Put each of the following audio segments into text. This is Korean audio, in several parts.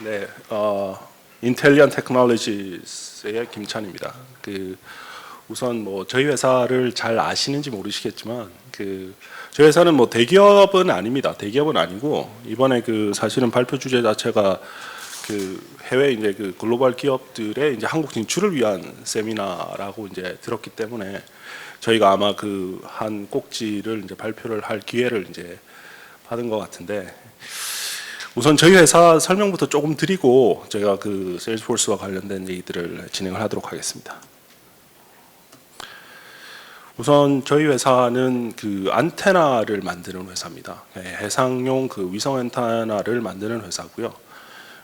네, 어, 인텔리언 테크놀로지스의 김찬입니다. 그 우선 뭐 저희 회사를 잘 아시는지 모르시겠지만 그 저희 회사는 뭐 대기업은 아닙니다. 대기업은 아니고 이번에 그 사실은 발표 주제 자체가 그 해외 이제 그 글로벌 기업들의 이제 한국 진출을 위한 세미나라고 이제 들었기 때문에 저희가 아마 그 한 꼭지를 이제 발표를 할 기회를 이제 받은 것 같은데 우선 저희 회사 설명부터 조금 드리고 제가 그 세일즈포스와 관련된 얘기들을 진행을 하도록 하겠습니다. 우선 저희 회사는 그 안테나를 만드는 회사입니다. 네, 해상용 그 위성 안테나를 만드는 회사고요.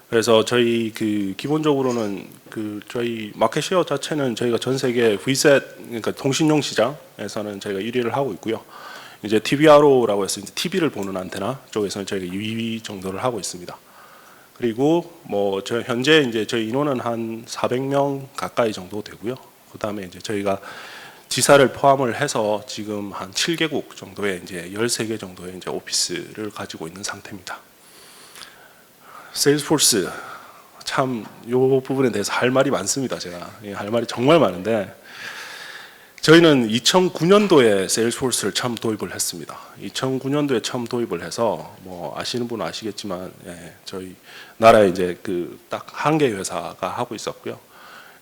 그래서 저희 그 기본적으로는 그 저희 마켓 쉐어 자체는 저희가 전 세계 Vset 그러니까 통신용 시장에서는 저희가 1위를 하고 있고요. 이제 TVRO라고 해서 이제 TV를 보는 안테나 쪽에서는 저희가 2위 정도를 하고 있습니다. 그리고 뭐 저 현재 이제 저희 인원은 한 400명 가까이 정도 되고요. 그다음에 이제 저희가 지사를 포함을 해서 지금 한 7개국 정도의 이제 13개 정도의 이제 오피스를 가지고 있는 상태입니다. 세일즈포스 참 요 부분에 대해서 할 말이 많습니다. 제가 예, 할 말이 정말 많은데 저희는 2009년도에 세일즈포스를 처음 도입을 했습니다. 2009년도에 처음 도입을 해서 뭐 아시는 분은 아시겠지만 예, 저희 나라에 이제 그 딱 한 개 회사가 하고 있었고요.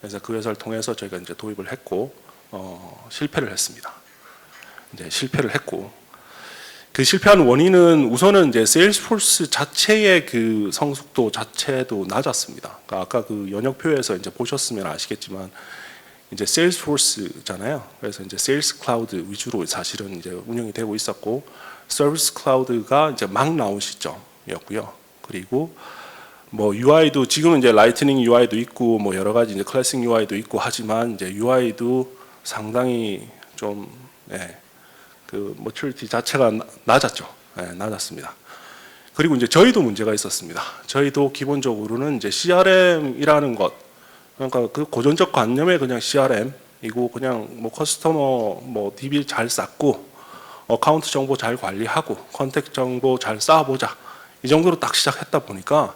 그래서 그 회사를 통해서 저희가 이제 도입을 했고 어, 실패를 했습니다. 이제 실패를 했고 그 실패한 원인은 우선은 이제 세일즈포스 자체의 그 성숙도 자체도 낮았습니다. 그러니까 아까 그 연역표에서 이제 보셨으면 아시겠지만 이제 세일즈포스잖아요. 그래서 이제 세일스 클라우드 위주로 사실은 이제 운영이 되고 있었고 서비스 클라우드가 이제 막 나온 시점이었고요. 그리고 뭐 UI도 지금은 이제 라이트닝 UI도 있고 뭐 여러 가지 이제 클래식 UI도 있고 하지만 이제 UI도 상당히 좀 예, 그 머추리티 자체가 나- 낮았죠. 예, 낮았습니다. 그리고 이제 저희도 문제가 있었습니다. 저희도 기본적으로는 이제 CRM이라는 것 그러니까 그 고전적 관념의 그냥 CRM이고 그냥 뭐 커스터머 뭐 DB 잘 쌓고 어카운트 정보 잘 관리하고 컨택 정보 잘 쌓아보자 이 정도로 딱 시작했다 보니까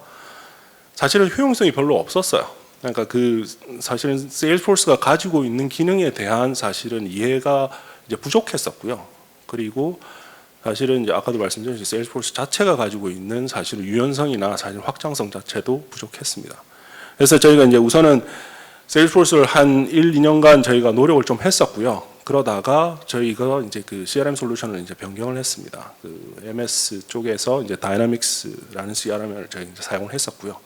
사실은 효용성이 별로 없었어요. 그러니까 그 사실은 세일즈포스가 가지고 있는 기능에 대한 사실은 이해가 이제 부족했었고요. 그리고 사실은 이제 아까도 말씀드린 세일즈포스 자체가 가지고 있는 사실은 유연성이나 사실 확장성 자체도 부족했습니다. 그래서 저희가 이제 우선은 세일즈포스를 한 1, 2년간 저희가 노력을 좀 했었고요. 그러다가 저희가 이제 그 CRM 솔루션을 이제 변경을 했습니다. 그 MS 쪽에서 이제 다이나믹스라는 CRM을 저희 이제 사용을 했었고요.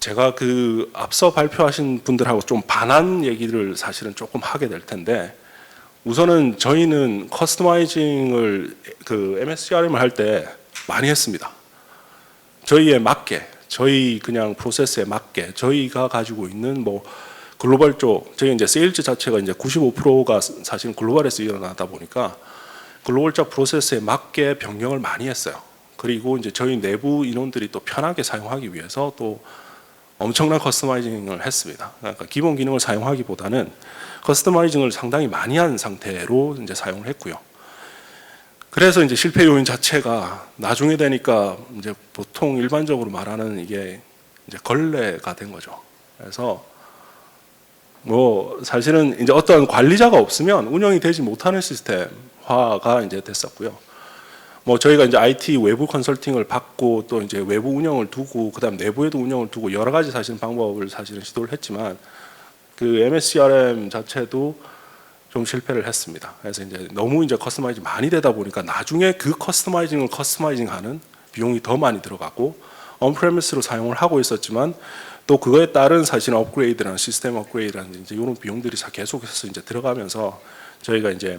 제가 그 앞서 발표하신 분들하고 좀 반한 얘기를 사실은 조금 하게 될 텐데 우선은 저희는 커스터마이징을 그 MSCRM을 할 때 많이 했습니다. 저희에 맞게 저희 그냥 프로세스에 맞게 저희가 가지고 있는 뭐 글로벌 쪽 저희 이제 세일즈 자체가 이제 95%가 사실 글로벌에서 일어나다 보니까 글로벌적 프로세스에 맞게 변경을 많이 했어요. 그리고 이제 저희 내부 인원들이 또 편하게 사용하기 위해서 또 엄청난 커스터마이징을 했습니다. 그러니까 기본 기능을 사용하기보다는 커스터마이징을 상당히 많이 한 상태로 이제 사용을 했고요. 그래서 이제 실패 요인 자체가 나중에 되니까 이제 보통 일반적으로 말하는 이게 이제 걸레가 된 거죠. 그래서 뭐 사실은 이제 어떤 관리자가 없으면 운영이 되지 못하는 시스템화가 이제 됐었고요. 뭐 저희가 이제 IT 외부 컨설팅을 받고 또 이제 외부 운영을 두고 그다음 내부에도 운영을 두고 여러 가지 사실 방법을 사실은 시도를 했지만 그 MSCRM 자체도 좀 실패를 했습니다. 그래서 이제 너무 이제 커스터마이징 많이 되다 보니까 나중에 그 커스터마이징을 커스터마이징하는 비용이 더 많이 들어가고 언프레미스로 사용을 하고 있었지만 또 그거에 따른 사실 업그레이드라는 시스템 업그레이드라는 이제 이런 비용들이 계속해서 이제 들어가면서 저희가 이제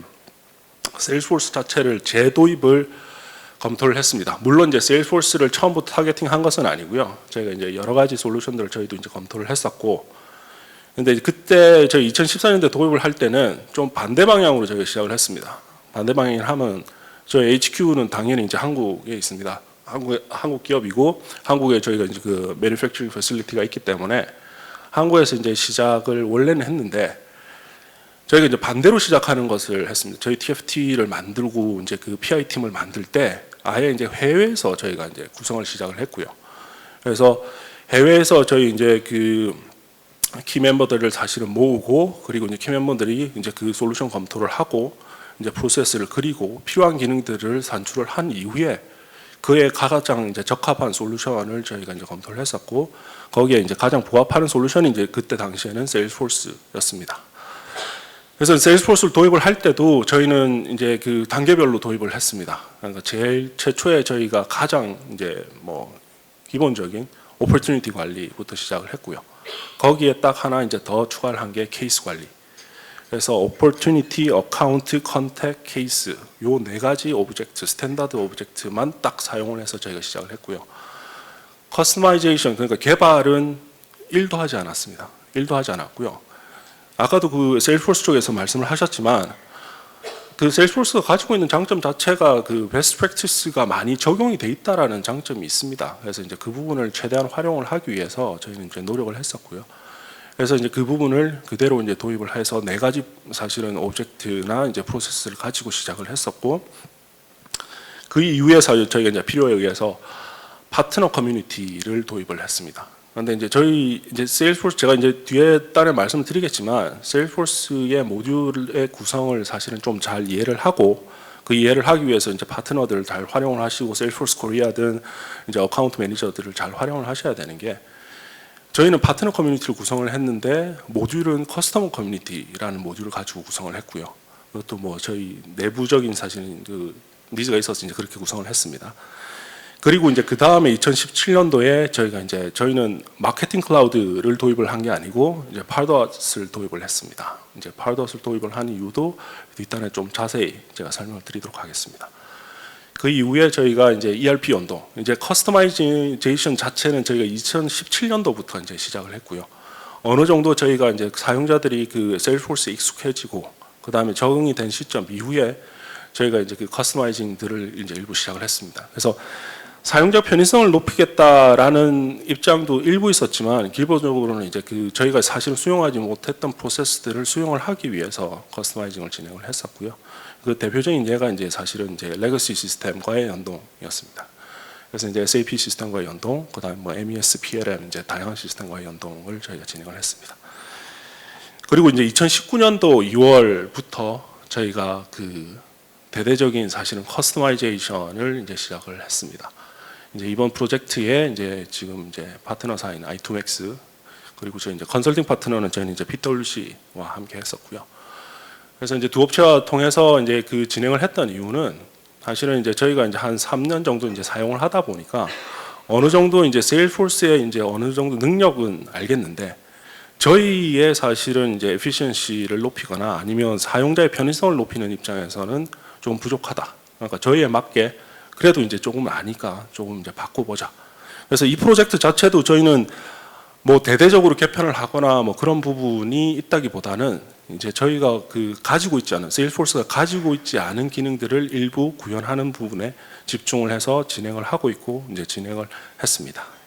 세일스포스 자체를 재도입을 검토를 했습니다. 물론 이제 세일스포스를 처음부터 타겟팅한 것은 아니고요. 저희가 이제 여러 가지 솔루션들을 저희도 이제 검토를 했었고, 근데 그때 저희 2014년대 도입을 할 때는 좀 반대 방향으로 저희가 시작을 했습니다. 반대 방향을 하면 저희 HQ는 당연히 이제 한국에 있습니다. 한국 한국 기업이고 한국에 저희가 이제 그 매니팩처링 패실리티가 있기 때문에 한국에서 이제 시작을 원래는 했는데 저희가 이제 반대로 시작하는 것을 했습니다. 저희 TFT를 만들고 이제 그 PI 팀을 만들 때 아예 이제 해외에서 저희가 이제 구성을 시작을 했고요. 그래서 해외에서 저희 이제 그 키 멤버들을 사실은 모으고 그리고 이제 키 멤버들이 이제 그 솔루션 검토를 하고 이제 프로세스를 그리고 필요한 기능들을 산출을 한 이후에 그에 가장 이제 적합한 솔루션을 저희가 이제 검토를 했었고 거기에 이제 가장 부합하는 솔루션이 이제 그때 당시에는 세일스포스였습니다. 그래서 세일스포스를 도입을 할 때도 저희는 이제 그 단계별로 도입을 했습니다. 그러니까 제일 최초에 저희가 가장 이제 뭐 기본적인 오퍼튜니티 관리부터 시작을 했고요. 거기에 딱 하나 이제 더 추가를 한 게 케이스 관리. 그래서 opportunity, account, contact, case 요 네 가지 오브젝트, 스탠다드 오브젝트만 딱 사용을 해서 저희가 시작을 했고요. 커스터마이제이션 그러니까 개발은 1도 하지 않았습니다. 1도 하지 않았고요. 아까도 그 세일스포스 쪽에서 말씀을 하셨지만 그 세일스포스가 가지고 있는 장점 자체가 그 베스트 프랙티스가 많이 적용이 돼 있다라는 장점이 있습니다. 그래서 이제 그 부분을 최대한 활용을 하기 위해서 저희는 이제 노력을 했었고요. 그래서 이제 그 부분을 그대로 이제 도입을 해서 네 가지 사실은 오브젝트나 이제 프로세스를 가지고 시작을 했었고 그 이후에 저희가 이제 필요에 의해서 파트너 커뮤니티를 도입을 했습니다. 그런데 이제 저희 이제 세일스포스 제가 이제 뒤에 따른 말씀을 드리겠지만 세일스포스의 모듈의 구성을 사실은 좀 잘 이해를 하고 그 이해를 하기 위해서 이제 파트너들을 잘 활용을 하시고 세일스포스 코리아든 이제 어카운트 매니저들을 잘 활용을 하셔야 되는 게 저희는 파트너 커뮤니티를 구성을 했는데 모듈은 커스터머 커뮤니티라는 모듈을 가지고 구성을 했고요. 그것도 뭐 저희 내부적인 사실은 그 니즈가 있어서 이제 그렇게 구성을 했습니다. 그리고 이제 그 다음에 2017년도에 저희가 이제 저희는 마케팅 클라우드를 도입을 한 게 아니고 이제 파르도스를 도입을 했습니다. 이제 파르도스를 도입을 한 이유도 뒷단에 좀 자세히 제가 설명을 드리도록 하겠습니다. 그 이후에 저희가 이제 ERP 연동, 이제 커스터마이제이션 자체는 저희가 2017년도부터 이제 시작을 했고요. 어느 정도 저희가 이제 사용자들이 그 세일스포스에 익숙해지고 그 다음에 적응이 된 시점 이후에 저희가 이제 그 커스터마이징들을 이제 일부 시작을 했습니다. 그래서 사용자 편의성을 높이겠다라는 입장도 일부 있었지만 기본적으로는 이제 그 저희가 사실 수용하지 못했던 프로세스들을 수용을 하기 위해서 커스터마이징을 진행을 했었고요. 그 대표적인 예가 이제 사실은 이제 레거시 시스템과의 연동이었습니다. 그래서 이제 SAP 시스템과의 연동, 그다음에 뭐 MES, PLM 이제 다양한 시스템과의 연동을 저희가 진행을 했습니다. 그리고 이제 2019년도 2월부터 저희가 그 대대적인 사실은 커스터마이제이션을 이제 시작을 했습니다. 이제 이번 프로젝트에 이제 지금 이제 파트너사인 i2max 그리고 저희 이제 컨설팅 파트너는 저희는 이제 PwC와 함께 했었고요. 그래서 이제 두 업체와 통해서 이제 그 진행을 했던 이유는 사실은 이제 저희가 이제 한 3년 정도 이제 사용을 하다 보니까 어느 정도 이제 세일포스의 이제 어느 정도 능력은 알겠는데 저희의 사실은 이제 에피시언시를 높이거나 아니면 사용자의 편의성을 높이는 입장에서는 좀 부족하다. 그러니까 저희에 맞게 그래도 이제 조금 아니까 조금 이제 바꿔보자. 그래서 이 프로젝트 자체도 저희는 뭐 대대적으로 개편을 하거나 뭐 그런 부분이 있다기보다는 이제 저희가 그 가지고 있지 않은 세일포스가 가지고 있지 않은 기능들을 일부 구현하는 부분에 집중을 해서 진행을 하고 있고 이제 진행을 했습니다.